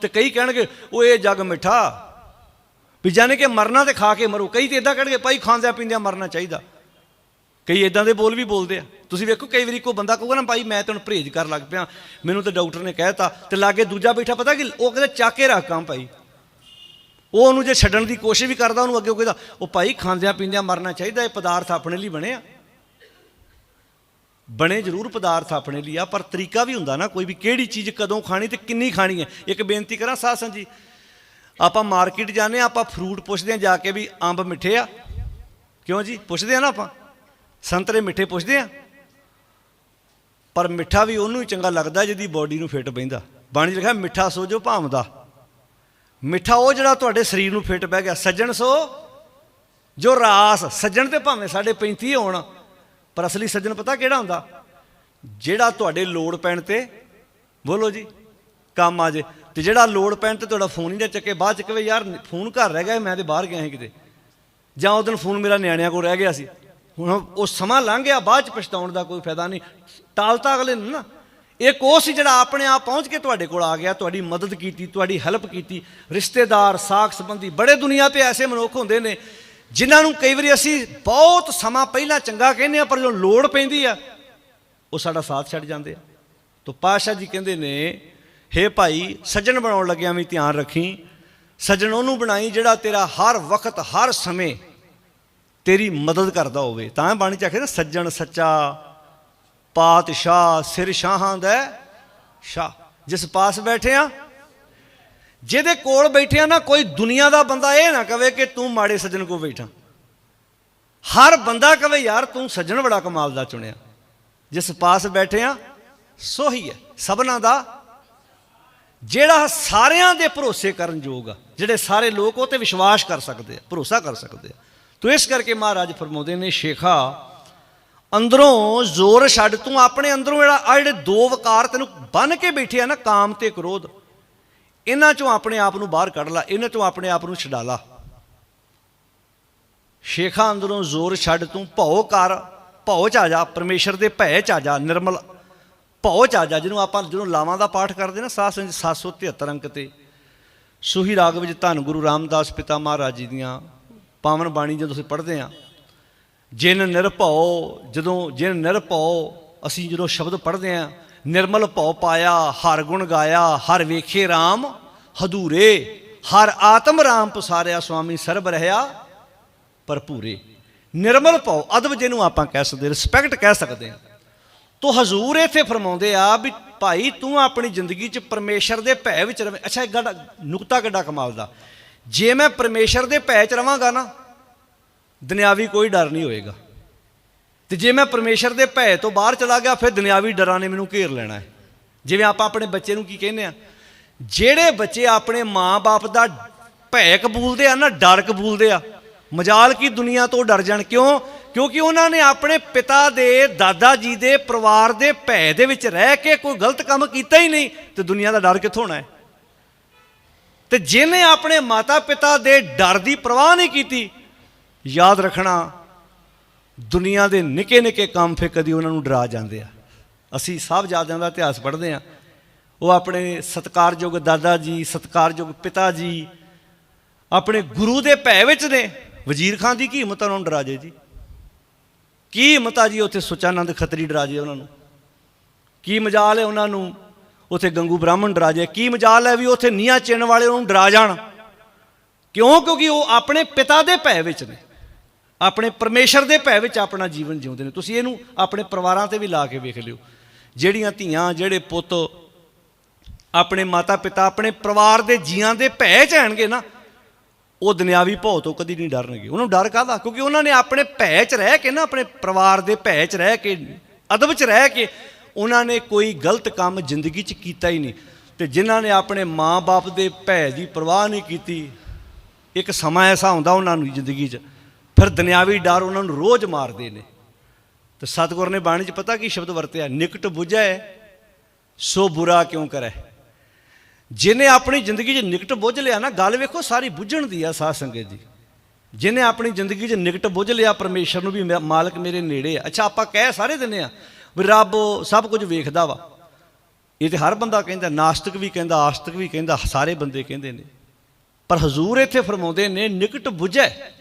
ਤੇ ਕਈ ਕਹਿਣਗੇ, ਉਹ ਇਹ ਜੱਗ ਮਿੱਠਾ। ਵੀ ਜਾਣੇ ਕਿ ਮਰਨਾ ਤੇ ਖਾ ਕੇ ਮਰੋ। ਕਈ ਤੇ ਇਦਾਂ ਕਹਿਣਗੇ, ਭਾਈ ਖਾਂਦਿਆਂ ਪੀਂਦਿਆਂ ਮਰਨਾ ਚਾਹੀਦਾ। ਕਈ ਇਦਾਂ ਦੇ ਬੋਲ ਵੀ ਬੋਲਦੇ ਆ। ਤੁਸੀਂ ਵੇਖੋ, ਕਈ ਵਾਰੀ ਕੋਈ ਬੰਦਾ ਕਹੂਗਾ ਨਾ, ਭਾਈ ਮੈਂ ਤੈਨੂੰ ਪਰਹੇਜ਼ ਕਰਨ ਲੱਗ ਪਿਆ। ਮੈਨੂੰ ਤਾਂ ਡਾਕਟਰ ਨੇ ਕਹਿਤਾ ਤੇ ਲਾਗੇ ਦੂਜਾ ਬੈਠਾ, ਪਤਾ ਕਿ, ਉਹ ਕਹਿੰਦਾ ਚੱਕ ਕੇ ਰੱਖ ਕੰਮ ਭਾਈ। ਉਹ ਉਹਨੂੰ ਜੇ ਛੱਡਣ ਦੀ ਕੋਸ਼ਿਸ਼ ਵੀ ਕਰਦਾ, ਉਹਨੂੰ ਅੱਗੇ ਉਹ ਕਹਿੰਦਾ ਉਹ ਭਾਈ ਖਾਂਦਿਆਂ ਪੀਂਦਿਆਂ ਮਰਨਾ ਚਾਹੀਦਾ। ਇਹ ਪਦਾਰਥ ਆਪਣੇ ਲਈ ਬਣੇ ਆ। ਬਣੇ ਜ਼ਰੂਰ ਪਦਾਰਥ ਆਪਣੇ ਲਈ ਆ, ਪਰ ਤਰੀਕਾ ਵੀ ਹੁੰਦਾ ਨਾ ਕੋਈ ਵੀ ਕਿਹੜੀ ਚੀਜ਼ ਕਦੋਂ ਖਾਣੀ ਤੇ ਕਿੰਨੀ ਖਾਣੀ ਹੈ। ਇੱਕ ਬੇਨਤੀ ਕਰਾਂ, ਸਾਧ ਜੀ, ਆਪਾਂ ਮਾਰਕੀਟ ਜਾਂਦੇ ਆ ਆਪਾਂ ਫਰੂਟ ਪੁੱਛਦੇ ਆ ਜਾ ਕੇ ਵੀ ਅੰਬ ਮਿੱਠੇ ਆ। ਕਿਉਂ ਜੀ? ਪੁੱਛਦੇ ਆ ਨਾ ਆਪਾਂ। ਸੰਤਰੇ ਮਿੱਠੇ ਪੁੱਛਦੇ ਆ ਪਰ ਮਿੱਠਾ ਵੀ ਉਹਨੂੰ ਹੀ ਚੰਗਾ ਲੱਗਦਾ ਜਿਹਦੀ ਬਾਡੀ ਨੂੰ ਫਿੱਟ ਬੈਂਦਾ ਬਾਣੀ ਲਿਖਿਆ, ਮਿੱਠਾ ਸੋ ਜੋ ਭਾਵਦਾ ਮਿੱਠਾ ਉਹ ਜਿਹੜਾ ਤੁਹਾਡੇ ਸਰੀਰ ਨੂੰ ਫਿੱਟ ਬਹਿ ਗਿਆ। ਸੱਜਣ ਸੋ ਜੋ ਰਾਸ, ਸੱਜਣ ਤੇ ਭਾਵੇਂ ਸਾਡੇ 35 ਹੋਣ। ਪਰ ਅਸਲੀ ਸੱਜਣ ਪਤਾ ਕਿਹੜਾ ਹੁੰਦਾ? ਜਿਹੜਾ ਤੁਹਾਡੇ ਲੋੜ ਪੈਣ ਤੇ, ਬੋਲੋ ਜੀ, ਕੰਮ ਆ ਜੇ। ਤੇ ਜਿਹੜਾ ਲੋੜ ਪੈਣ ਤੇ ਤੁਹਾਡਾ ਫੋਨ ਹੀ ਨਾ ਚੱਕੇ, ਬਾਅਦ ਚ ਕਵੇ ਯਾਰ ਫੋਨ ਘਰ ਰਹਿ ਗਿਆ ਮੈਂ ਤੇ ਬਾਹਰ ਗਿਆ ਸੀ ਕਿਤੇ। ਜਾਂ ਉਹ ਦਿਨ ਫੋਨ ਮੇਰਾ ਨਿਆਣਿਆਂ ਕੋਲ ਰਹਿ ਗਿਆ ਸੀ। ਹੁਣ ਉਹ ਸਮਾਂ ਲੰਘ ਗਿਆ, ਬਾਅਦ ਚ ਪਛਤਾਉਣ ਦਾ ਕੋਈ ਫਾਇਦਾ ਨਹੀਂ। ਟਾਲਤਾ ਅਗਲੇ ਨੂੰ ਨਾ। ਇੱਕ ਉਹ ਸੀ ਜਿਹੜਾ ਆਪਣੇ ਆਪ ਪਹੁੰਚ ਕੇ ਤੁਹਾਡੇ ਕੋਲ ਆ ਗਿਆ, ਤੁਹਾਡੀ ਮਦਦ ਕੀਤੀ, ਤੁਹਾਡੀ ਹੈਲਪ ਕੀਤੀ। ਰਿਸ਼ਤੇਦਾਰ, ਸਾਖ ਸੰਬੰਧੀ ਬੜੇ ਦੁਨੀਆ ਤੇ ਐਸੇ ਮਨੁੱਖ ਹੁੰਦੇ ਨੇ ਜਿਨ੍ਹਾਂ ਨੂੰ ਕਈ ਵਾਰੀ ਅਸੀਂ ਬਹੁਤ ਸਮਾਂ ਪਹਿਲਾਂ ਚੰਗਾ ਕਹਿੰਦੇ ਆ ਪਰ ਜਦੋਂ ਲੋੜ ਪੈਂਦੀ ਆ, ਉਹ ਸਾਡਾ ਸਾਥ ਛੱਡ ਜਾਂਦੇ ਆ। ਤੋ ਪਾਸ਼ਾ ਜੀ ਕਹਿੰਦੇ ਨੇ, ਹੇ ਭਾਈ, ਸੱਜਣ ਬਣਾਉਣ ਲੱਗਿਆ ਵੀ ਧਿਆਨ ਰੱਖੀ। ਸੱਜਣ ਉਹਨੂੰ ਬਣਾਈ ਜਿਹੜਾ ਤੇਰਾ ਹਰ ਵਕਤ, ਹਰ ਸਮੇਂ ਤੇਰੀ ਮਦਦ ਕਰਦਾ ਹੋਵੇ। ਤਾਂ ਬਾਣੀ ਚ ਆਖੇ ਨਾ, ਸੱਜਣ ਸੱਚਾ, ਪਾਤਸ਼ਾਹ ਸਿਰ ਸ਼ਾਹਾਂ ਦਾ ਸ਼ਾਹ ਜਿਸ ਪਾਸ ਬੈਠੇ ਆ ਜਿਹਦੇ ਕੋਲ ਬੈਠਿਆ ਨਾ, ਕੋਈ ਦੁਨੀਆ ਦਾ ਬੰਦਾ ਇਹ ਨਾ ਕਵੇ ਕਿ ਤੂੰ ਮਾੜੇ ਸੱਜਣ ਕੋ ਬੈਠਾ। ਹਰ ਬੰਦਾ ਕਵੇ, ਯਾਰ, ਤੂੰ ਸੱਜਣ ਬੜਾ ਕਮਾਲ ਦਾ ਚੁਣਿਆ। ਜਿਸ ਪਾਸ ਬੈਠੇ ਆ, ਸੋਹੀ ਹੈ, ਸਭਨਾ ਦਾ। ਜਿਹੜਾ ਸਾਰਿਆਂ ਦੇ ਭਰੋਸੇ ਕਰਨ ਯੋਗ ਆ, ਜਿਹੜੇ ਸਾਰੇ ਲੋਕ ਉਹ ਤੇ ਵਿਸ਼ਵਾਸ ਕਰ ਸਕਦੇ ਆ, ਭਰੋਸਾ ਕਰ ਸਕਦੇ ਆ। ਤੋ ਇਸ ਕਰਕੇ ਮਹਾਰਾਜ ਫਰਮਾਉਂਦੇ ਨੇ, ਸ਼ੇਖਾ, ਅੰਦਰੋਂ ਜ਼ੋਰ ਛੱਡ, ਤੂੰ ਆਪਣੇ ਅੰਦਰੋਂ ਜਿਹੜਾ ਆ ਜਿਹੜੇ ਦੋ ਵਕਾਰ ਤੈਨੂੰ ਬੰਨ ਕੇ ਬੈਠੇ ਆ ਨਾ, ਕਾਮ ਤੇ ਕ੍ਰੋਧ ਇਹਨਾਂ ਚੋਂ ਆਪਣੇ ਆਪ ਨੂੰ ਬਾਹਰ ਕੱਢ ਲਾ, ਇਹਨਾਂ ਚੋਂ ਆਪਣੇ ਆਪ ਨੂੰ ਛਡਾ ਲਾ। ਸ਼ੇਖਾ ਅੰਦਰੋਂ ਜ਼ੋਰ ਛੱਡ ਤੂੰ ਭਉ ਕਰ, ਭਉ ਚ ਆ ਜਾ, ਪਰਮੇਸ਼ਰ ਦੇ ਭੈ ਚ ਆ ਜਾ, ਨਿਰਮਲ ਭਉ ਚ ਆ ਜਾ, ਜਿਹਨੂੰ ਆਪਾਂ ਜਦੋਂ ਲਾਵਾਂ ਦਾ ਪਾਠ ਕਰਦੇ ਨਾ ਸਾਧ ਸੰਗਤ 773 ਅੰਕ ਤੇ। ਸੂਹੀ ਰਾਗ ਵਿੱਚ ਧੰਨ ਗੁਰੂ ਰਾਮਦਾਸ ਪਿਤਾ ਮਹਾਰਾਜ ਜੀ ਦੀਆਂ ਪਾਵਨ ਬਾਣੀ ਜਦੋਂ ਅਸੀਂ ਪੜ੍ਹਦੇ ਆ ਜਿਨ ਨਿਰਭਉ, ਜਦੋਂ ਜਿਨ ਨਿਰਭਉ, ਅਸੀਂ ਜਦੋਂ ਸ਼ਬਦ ਪੜ੍ਹਦੇ ਆ ਨਿਰਮਲ ਭਉ ਪਾਇਆ, ਹਰ ਗੁਣ ਗਾਇਆ, ਹਰ ਵੇਖੇ RAM ਹਦੂਰੇ ਹਰ ਆਤਮ RAM ਪਸਾਰਿਆ ਸੁਆਮੀ ਸਰਬ ਰਹਾ ਭਰਪੂਰੇ। ਨਿਰਮਲ ਭਉ, ਅਦਬ ਜਿਹਨੂੰ ਆਪਾਂ ਕਹਿ ਸਕਦੇ ਰਿਸਪੈਕਟ ਕਹਿ ਸਕਦੇ ਹਾਂ। ਤੋ ਹਜ਼ੂਰ ਇੱਥੇ ਫਰਮਾਉਂਦੇ ਆ ਵੀ ਭਾਈ ਤੂੰ ਆਪਣੀ ਜ਼ਿੰਦਗੀ 'ਚ ਪਰਮੇਸ਼ਰ ਦੇ ਭੈ ਵਿੱਚ ਰਵੇਂ। ਅੱਛਾ ਇੱਕ ਗੱਲ ਨੁਕਤਾ ਕਿੱਡਾ ਕਮਾਲ ਦਾ। ਜੇ ਮੈਂ ਪਰਮੇਸ਼ਰ ਦੇ ਭੈ 'ਚ ਰਵਾਂਗਾ ਨਾ, ਦੁਨਿਆਵੀ ਕੋਈ ਡਰ ਨਹੀਂ ਹੋਏਗਾ। ਤੇ ਜੇ ਮੈਂ ਪਰਮੇਸ਼ਰ ਦੇ ਭੈ ਤੋਂ ਬਾਹਰ ਚਲਾ ਗਿਆ, ਫਿਰ ਦੁਨਿਆਵੀ ਡਰਾਂ ਨੇ ਮੈਨੂੰ ਘੇਰ ਲੈਣਾ ਹੈ। ਜਿਵੇਂ ਆਪਾਂ ਆਪਣੇ ਬੱਚੇ ਨੂੰ ਕੀ ਕਹਿੰਦੇ ਆ ਜਿਹੜੇ ਬੱਚੇ ਆਪਣੇ ਮਾਂ-ਬਾਪ ਦਾ ਭੈ ਕਬੂਲਦੇ ਆ ਨਾ, ਡਰ ਕਬੂਲਦੇ ਆ, ਮਜਾਲ ਕੀ ਦੁਨੀਆ ਤੋਂ ਡਰ ਜਾਣ? ਕਿਉਂ? ਕਿਉਂਕਿ ਉਹਨਾਂ ਨੇ ਆਪਣੇ ਪਿਤਾ ਦੇ, ਦਾਦਾ ਜੀ ਦੇ, ਪਰਿਵਾਰ ਦੇ ਭੈ ਦੇ ਵਿੱਚ ਰਹਿ ਕੇ ਕੋਈ ਗਲਤ ਕੰਮ ਕੀਤਾ ਹੀ ਨਹੀਂ, ਤੇ ਦੁਨੀਆ ਦਾ ਡਰ ਕਿੱਥੋਂ ਹੋਣਾ ਹੈ? ਤੇ ਜਿਹਨੇ ਆਪਣੇ ਮਾਤਾ ਪਿਤਾ ਦੇ ਡਰ ਦੀ ਪਰਵਾਹ ਨਹੀਂ ਕੀਤੀ, ਯਾਦ ਰੱਖਣਾ ਦੁਨੀਆ ਦੇ ਨਿੱਕੇ ਨਿੱਕੇ ਕੰਮ ਫੇ ਕਦੀ ਉਹਨਾਂ ਨੂੰ ਡਰਾ ਜਾਂਦੇ ਆ। ਅਸੀਂ ਸਭ ਜਾਦਿਆਂ ਦਾ ਇਤਿਹਾਸ ਪੜ੍ਹਦੇ ਆ। ਉਹ ਆਪਣੇ ਸਤਕਾਰਯੋਗ ਦਾਦਾ ਜੀ, ਸਤਕਾਰਯੋਗ ਪਿਤਾ ਜੀ, ਆਪਣੇ ਗੁਰੂ ਦੇ ਭੈ ਵਿੱਚ ਨੇ। ਵਜ਼ੀਰ ਖਾਨ ਦੀ ਕੀ ਹਿੰਮਤ ਆ ਉਹਨਾਂ ਨੂੰ ਡਰਾ ਜੇ ਜੀ? ਕੀ ਹਿੰਮਤ ਆ ਜੀ ਉੱਥੇ ਸੁਚਾਨੰਦ ਖੱਤਰੀ ਡਰਾ ਜੇ ਉਹਨਾਂ ਨੂੰ? ਕੀ ਮਜਾਲ ਹੈ ਉਹਨਾਂ ਨੂੰ ਉੱਥੇ ਗੰਗੂ ਬ੍ਰਾਹਮਣ ਡਰਾ ਜੇ? ਕੀ ਮਜਾਲ ਹੈ ਵੀ ਉੱਥੇ ਨੀਹਾਂ ਚਿਣ ਵਾਲੇ ਉਹਨੂੰ ਡਰਾ ਜਾਣ? ਕਿਉਂ? ਕਿਉਂਕਿ ਉਹ ਆਪਣੇ ਪਿਤਾ ਦੇ ਭੈ ਵਿੱਚ ਨੇ। ਆਪਣੇ ਪਰਮੇਸ਼ਰ ਦੇ ਭੈ ਵਿੱਚ ਆਪਣਾ ਜੀਵਨ ਜਿਉਂਦੇ ਨੇ। ਤੁਸੀਂ ਇਹਨੂੰ ਆਪਣੇ ਪਰਿਵਾਰਾਂ ਤੇ ਵੀ ਲਾ ਕੇ ਵੇਖ ਲਿਓ। ਜਿਹੜੀਆਂ ਧੀਆਂ, ਜਿਹੜੇ ਪੁੱਤ ਆਪਣੇ ਮਾਤਾ ਪਿਤਾ ਆਪਣੇ ਪਰਿਵਾਰ ਦੇ ਜੀਆਂ ਦੇ ਭੈ ਚ ਆਣਗੇ ਨਾ, ਉਹ ਦੁਨਿਆਵੀ ਭੌ ਤੋਂ ਕਦੀ ਨਹੀਂ ਡਰਨਗੇ। ਉਹਨਾਂ ਨੂੰ ਡਰ ਕਾਹਦਾ? ਕਿਉਂਕਿ ਉਹਨਾਂ ਨੇ ਆਪਣੇ ਭੈ ਚ ਰਹਿ ਕੇ ਨਾ, ਆਪਣੇ ਪਰਿਵਾਰ ਦੇ ਭੈ ਚ ਰਹਿ ਕੇ, ਅਦਬ ਚ ਰਹਿ ਕੇ, ਉਹਨਾਂ ਨੇ ਕੋਈ ਗਲਤ ਕੰਮ ਜ਼ਿੰਦਗੀ ਚ ਕੀਤਾ ਹੀ ਨਹੀਂ। ਤੇ ਜਿਨ੍ਹਾਂ ਨੇ ਆਪਣੇ ਮਾਂ-ਬਾਪ ਦੇ ਭੈ ਦੀ ਪਰਵਾਹ ਨਹੀਂ ਕੀਤੀ, ਇੱਕ ਸਮਾਂ ਐਸਾ ਹੁੰਦਾ ਉਹਨਾਂ ਨੂੰ ਜ਼ਿੰਦਗੀ 'ਚ ਫਿਰ ਦੁਨਿਆਵੀ ਡਰ ਉਹਨਾਂ ਨੂੰ ਰੋਜ਼ ਮਾਰਦੇ ਨੇ। ਤੇ ਸਤਿਗੁਰ ਨੇ ਬਾਣੀ 'ਚ ਪਤਾ ਕੀ ਸ਼ਬਦ ਵਰਤਿਆ? ਨਿਕਟ 부ਝੈ ਸੋ ਬੁਰਾ ਕਿਉਂ ਕਰੈ? ਜਿਹਨੇ ਆਪਣੀ ਜ਼ਿੰਦਗੀ 'ਚ ਨਿਕਟ ਬੁੱਝ ਲਿਆ ਨਾ, ਗੱਲ ਵੇਖੋ ਸਾਰੀ ਬੁੱਝਣ ਦੀ ਆ ਸਾਧ ਸੰਗਤ ਜੀ। ਜਿਹਨੇ ਆਪਣੀ ਜ਼ਿੰਦਗੀ 'ਚ ਨਿਕਟ ਬੁੱਝ ਲਿਆ, ਪਰਮੇਸ਼ਰ ਨੂੰ ਵੀ ਮੇ- ਮਾਲਕ ਮੇਰੇ ਨੇੜੇ ਆ। ਅੱਛਾ, ਆਪਾਂ ਕਹਿ ਸਾਰੇ ਦਿੰਦੇ ਆ ਵੀ ਰੱਬ ਸਭ ਕੁਝ ਵੇਖਦਾ ਵਾ। ਇਹ ਤੇ ਹਰ ਬੰਦਾ ਕਹਿੰਦਾ, ਨਾਸਤਿਕ ਵੀ ਕਹਿੰਦਾ, ਆਸਤਿਕ ਵੀ ਕਹਿੰਦਾ, ਸਾਰੇ ਬੰਦੇ ਕਹਿੰਦੇ ਨੇ। ਪਰ ਹਜ਼ੂਰ ਇੱਥੇ ਫਰਮਾਉਂਦੇ ਨੇ, ਨਿਕਟ 부ਝੈ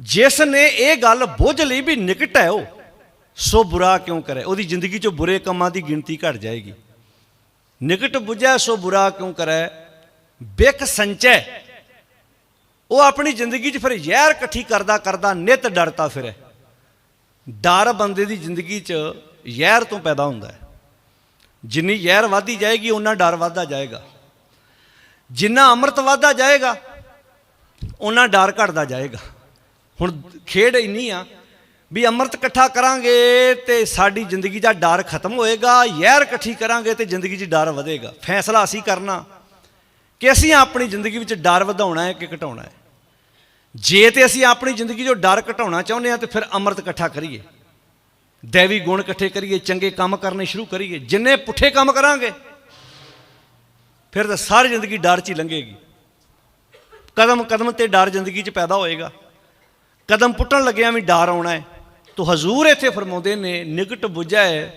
ਜਿਸ ਨੇ ਇਹ ਗੱਲ ਬੁੱਝ ਲਈ ਵੀ ਨਿਕਟ ਹੈ ਉਹ, ਸੋ ਬੁਰਾ ਕਿਉਂ ਕਰੇ? ਉਹਦੀ ਜ਼ਿੰਦਗੀ 'ਚੋਂ ਬੁਰੇ ਕੰਮਾਂ ਦੀ ਗਿਣਤੀ ਘਟ ਜਾਏਗੀ। ਨਿਕਟ 부ਝੈ ਸੋ ਬੁਰਾ ਕਿਉਂ ਕਰੇ? ਬਿਕ ਸੰਚੈ। ਉਹ ਆਪਣੀ ਜ਼ਿੰਦਗੀ 'ਚ ਫਿਰ ਜ਼ਹਿਰ ਇਕੱਠੀ ਕਰਦਾ ਕਰਦਾ ਨਿਤ ਡਰਦਾ ਫਿਰੇ। ਡਰ ਬੰਦੇ ਦੀ ਜ਼ਿੰਦਗੀ 'ਚ ਜ਼ਹਿਰ ਤੋਂ ਪੈਦਾ ਹੁੰਦਾ ਹੈ। ਜਿੰਨੀ ਜ਼ਹਿਰ ਵਧਦੀ ਜਾਏਗੀ ਉਹਨਾਂ ਡਰ ਵਧਦਾ ਜਾਏਗਾ। ਜਿੰਨਾ ਅੰਮ੍ਰਿਤ ਵਧਦਾ ਜਾਏਗਾ ਉਹਨਾਂ ਡਰ ਘਟਦਾ ਜਾਏਗਾ। ਹੁਣ ਖੇਡ ਇੰਨੀ ਆ ਵੀ ਅੰਮ੍ਰਿਤ ਇਕੱਠਾ ਕਰਾਂਗੇ ਤੇ ਸਾਡੀ ਜ਼ਿੰਦਗੀ ਦਾ ਡਰ ਖਤਮ ਹੋਏਗਾ ਜ਼ਹਿਰ ਇਕੱਠੀ ਕਰਾਂਗੇ ਤੇ ਜ਼ਿੰਦਗੀ 'ਚ ਡਰ ਵਧੇਗਾ। ਫੈਸਲਾ ਅਸੀਂ ਕਰਨਾ ਕਿ ਅਸੀਂ ਆਪਣੀ ਜ਼ਿੰਦਗੀ ਵਿੱਚ ਡਰ ਵਧਾਉਣਾ ਹੈ ਕਿ ਘਟਾਉਣਾ ਹੈ। ਜੇ ਤੇ ਅਸੀਂ ਆਪਣੀ ਜ਼ਿੰਦਗੀ 'ਚੋਂ ਡਰ ਘਟਾਉਣਾ ਚਾਹੁੰਦੇ ਹਾਂ ਤੇ ਫਿਰ ਅੰਮ੍ਰਿਤ ਇਕੱਠਾ ਕਰੀਏ। ਦੇਵੀ ਗੁਣ ਇਕੱਠੇ ਕਰੀਏ, ਚੰਗੇ ਕੰਮ ਕਰਨੇ ਸ਼ੁਰੂ ਕਰੀਏ। ਜਿੰਨੇ ਪੁੱਠੇ ਕੰਮ ਕਰਾਂਗੇ, ਫਿਰ ਤਾਂ ਸਾਰੀ ਜ਼ਿੰਦਗੀ ਡਰ 'ਚ ਹੀ ਲੰਘੇਗੀ। ਕਦਮ ਕਦਮ ਤੇ ਡਰ ਜ਼ਿੰਦਗੀ 'ਚ ਪੈਦਾ ਹੋਏਗਾ। ਕਦਮ ਪੁੱਟਣ ਲੱਗਿਆ ਵੀ ਡਰ ਆਉਣਾ ਹੈ। ਤੋ ਹਜ਼ੂਰ ਇੱਥੇ ਫਰਮਾਉਂਦੇ ਨੇ, ਨਿਕਟ ਬੁਝੈ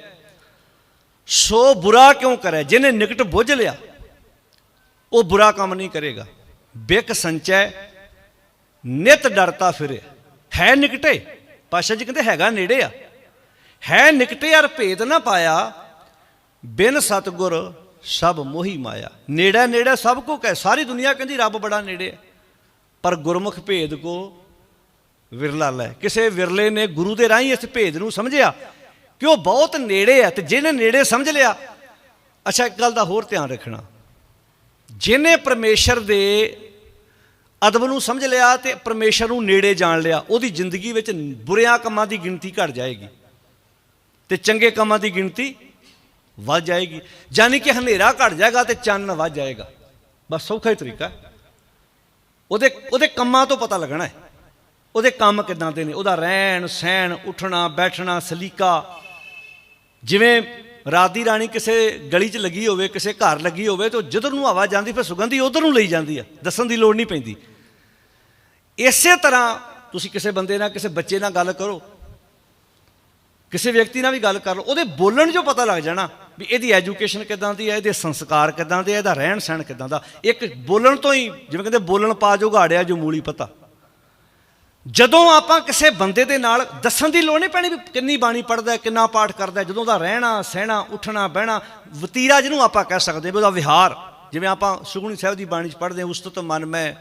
ਸੋ ਬੁਰਾ ਕਿਉਂ ਕਰੇ? ਜਿਹਨੇ ਨਿਕਟ ਬੁੱਝ ਲਿਆ, ਉਹ ਬੁਰਾ ਕੰਮ ਨਹੀਂ ਕਰੇਗਾ। ਬਿਕ ਸੰਚੈ, ਨਿਤ ਡਰਤਾ ਫਿਰੇ। ਹੈ ਨਿਕਟੇ ਪਾਸ਼ਾ ਜੀ ਕਹਿੰਦੇ ਹੈਗਾ ਨੇੜੇ ਆ। ਹੈ ਨਿਕਟੇ ਯਾਰ ਭੇਦ ਨਾ ਪਾਇਆ, ਬਿਨ ਸਤਗੁਰ ਸਭ ਮੋਹੀ ਮਾਇਆ। ਨੇੜਾ ਨੇੜੇ ਸਭ ਕੋ ਕਹੇ, ਸਾਰੀ ਦੁਨੀਆ ਕਹਿੰਦੀ ਰੱਬ ਬੜਾ ਨੇੜੇ ਹੈ। ਪਰ ਗੁਰਮੁਖ ਭੇਦ ਕੋ ਵਿਰਲਾ ਲੈ। ਕਿਸੇ ਵਿਰਲੇ ਨੇ ਗੁਰੂ ਦੇ ਰਾਹੀਂ ਇਸ ਭੇਦ ਨੂੰ ਸਮਝਿਆ। ਕਿ ਉਹ ਬਹੁਤ ਨੇੜੇ ਹੈ ਤੇ ਜਿਹਨੇ ਨੇੜੇ ਸਮਝ ਲਿਆ। ਅੱਛਾ, ਇੱਕ ਗੱਲ ਦਾ ਹੋਰ ਧਿਆਨ ਰੱਖਣਾ। ਜਿਹਨੇ ਪਰਮੇਸ਼ਰ ਦੇ ਅਦਬ ਨੂੰ ਸਮਝ ਲਿਆ ਤੇ ਪਰਮੇਸ਼ਰ ਨੂੰ ਨੇੜੇ ਜਾਣ ਲਿਆ, ਉਹਦੀ ਜ਼ਿੰਦਗੀ ਵਿੱਚ ਬੁਰਿਆਂ ਕੰਮਾਂ ਦੀ ਗਿਣਤੀ ਘਟ ਜਾਏਗੀ ਤੇ ਚੰਗੇ ਕੰਮਾਂ ਦੀ ਗਿਣਤੀ ਵੱਧ ਜਾਏਗੀ। ਯਾਨੀ ਕਿ ਹਨੇਰਾ ਘਟ ਜਾਏਗਾ ਤੇ ਚੰਨ ਵੱਧ ਜਾਏਗਾ। ਬਸ ਸੌਖਾ ਹੀ ਤਰੀਕਾ। ਉਹਦੇ ਉਹਦੇ ਕੰਮਾਂ ਤੋਂ ਪਤਾ ਲੱਗਣਾ ਹੈ। ਉਹਦੇ ਕੰਮ ਕਿਦਾਂ ਦੇ ਨੇ? ਉਹਦਾ ਰਹਿਣ, ਸਹਿਣ, ਉੱਠਣਾ, ਬੈਠਣਾ, ਸਲੀਕਾ। ਜਿਵੇਂ ਰਾਤ ਦੀ ਰਾਣੀ ਕਿਸੇ ਗਲੀ 'ਚ ਲੱਗੀ ਹੋਵੇ, ਕਿਸੇ ਘਰ ਲੱਗੀ ਹੋਵੇ, ਤਾਂ ਜਿੱਧਰ ਨੂੰ ਹਵਾ ਜਾਂਦੀ, ਫਿਰ ਸੁਗੰਧੀ ਉਧਰ ਨੂੰ ਲਈ ਜਾਂਦੀ ਆ। ਦੱਸਣ ਦੀ ਲੋੜ ਨਹੀਂ ਪੈਂਦੀ। ਇਸੇ ਤਰ੍ਹਾਂ ਤੁਸੀਂ ਕਿਸੇ ਬੰਦੇ ਨਾਲ, ਕਿਸੇ ਬੱਚੇ ਨਾਲ ਗੱਲ ਕਰੋ। ਕਿਸੇ ਵਿਅਕਤੀ ਨਾਲ ਵੀ ਗੱਲ ਕਰ ਲਓ। ਉਹਦੇ ਬੋਲਣ 'ਚੋਂ ਪਤਾ ਲੱਗ ਜਾਣਾ ਵੀ ਇਹਦੀ ਐਜੂਕੇਸ਼ਨ ਕਿਦਾਂ ਦੀ ਹੈ ਇਹਦੇ ਸੰਸਕਾਰ ਕਿਦਾਂ ਦੇ ਆ, ਇਹਦਾ ਰਹਿਣ ਸਹਿਣ ਕਿਦਾਂ ਦਾ। ਇੱਕ ਬੋਲਣ ਤੋਂ ਹੀ, ਜਿਵੇਂ ਕਹਿੰਦੇ ਬੋਲਣ ਪਾ ਜੋ ਗਾੜਿਆ ਜੋ ਮੂਲੀ ਪਤਾ। ਜਦੋਂ ਆਪਾਂ ਕਿਸੇ ਬੰਦੇ ਦੇ ਨਾਲ ਦੱਸਣ ਦੀ ਲੋੜ ਨਹੀਂ ਪੈਣੀ ਵੀ ਕਿੰਨੀ ਬਾਣੀ ਪੜਦਾ ਕਿੰਨਾ ਪਾਠ ਕਰਦਾ, ਜਦੋਂ ਦਾ ਰਹਿਣਾ, ਸਹਿਣਾ, ਉੱਠਣਾ, ਬਹਿਣਾ, ਵਤੀਰਾ ਜਿਹਨੂੰ ਆਪਾਂ ਕਹਿ ਸਕਦੇ ਵੀ ਉਹਦਾ ਵਿਹਾਰ। ਜਿਵੇਂ ਆਪਾਂ ਸੁਖਮਨੀ ਸਾਹਿਬ ਦੀ ਬਾਣੀ ਚ ਪੜ੍ਹਦੇ ਹਾਂ ਉਸਤਤ ਮਨ ਮੈਂ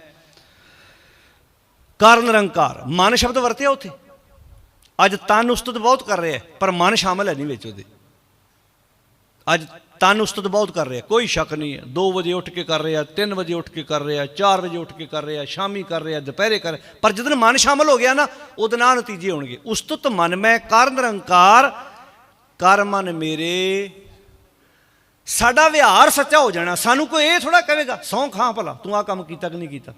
ਕਾਰਨ ਨਿਰੰਕਾਰ ਮਨ ਸ਼ਬਦ ਵਰਤਿਆ ਉੱਥੇ। ਅੱਜ ਤਨ ਉਸਤਤ ਬਹੁਤ ਕਰ ਰਿਹਾ ਪਰ ਮਨ ਸ਼ਾਮਲ ਹੈ ਨਹੀਂ ਵਿੱਚ ਉਹਦੇ। ਅੱਜ ਤਨ ਉਸਤਤ ਬਹੁਤ ਕਰ ਰਿਹਾ, ਕੋਈ ਸ਼ੱਕ ਨਹੀਂ ਹੈ। 2 ਵਜੇ ਉੱਠ ਕੇ ਕਰ ਰਿਹਾ 3 ਵਜੇ ਉੱਠ ਕੇ ਕਰ ਰਿਹਾ 4 ਵਜੇ ਉੱਠ ਕੇ ਕਰ ਰਿਹਾ, ਸ਼ਾਮੀ ਕਰ ਰਿਹਾ, ਦੁਪਹਿਰੇ ਕਰ ਰਿਹਾ। ਪਰ ਜਦੋਂ ਮਨ ਸ਼ਾਮਲ ਹੋ ਗਿਆ ਨਾ, ਉਹਦੇ ਨਾਲ ਨਤੀਜੇ ਹੋਣਗੇ। ਉਸਤਤ ਮਨ, ਮੈਂ ਕਰ ਨਿਰੰਕਾਰ ਕਰ ਮਨ ਮੇਰੇ, ਸਾਡਾ ਵਿਹਾਰ ਸੱਚਾ ਹੋ ਜਾਣਾ। ਸਾਨੂੰ ਕੋਈ ਇਹ ਥੋੜਾ ਕਹੇਗਾ, ਸੌਂ ਖਾਂ ਭਲਾ, ਤੂੰ ਆ ਕੰਮ ਕੀਤਾ ਕਿ ਨਹੀਂ ਕੀਤਾ?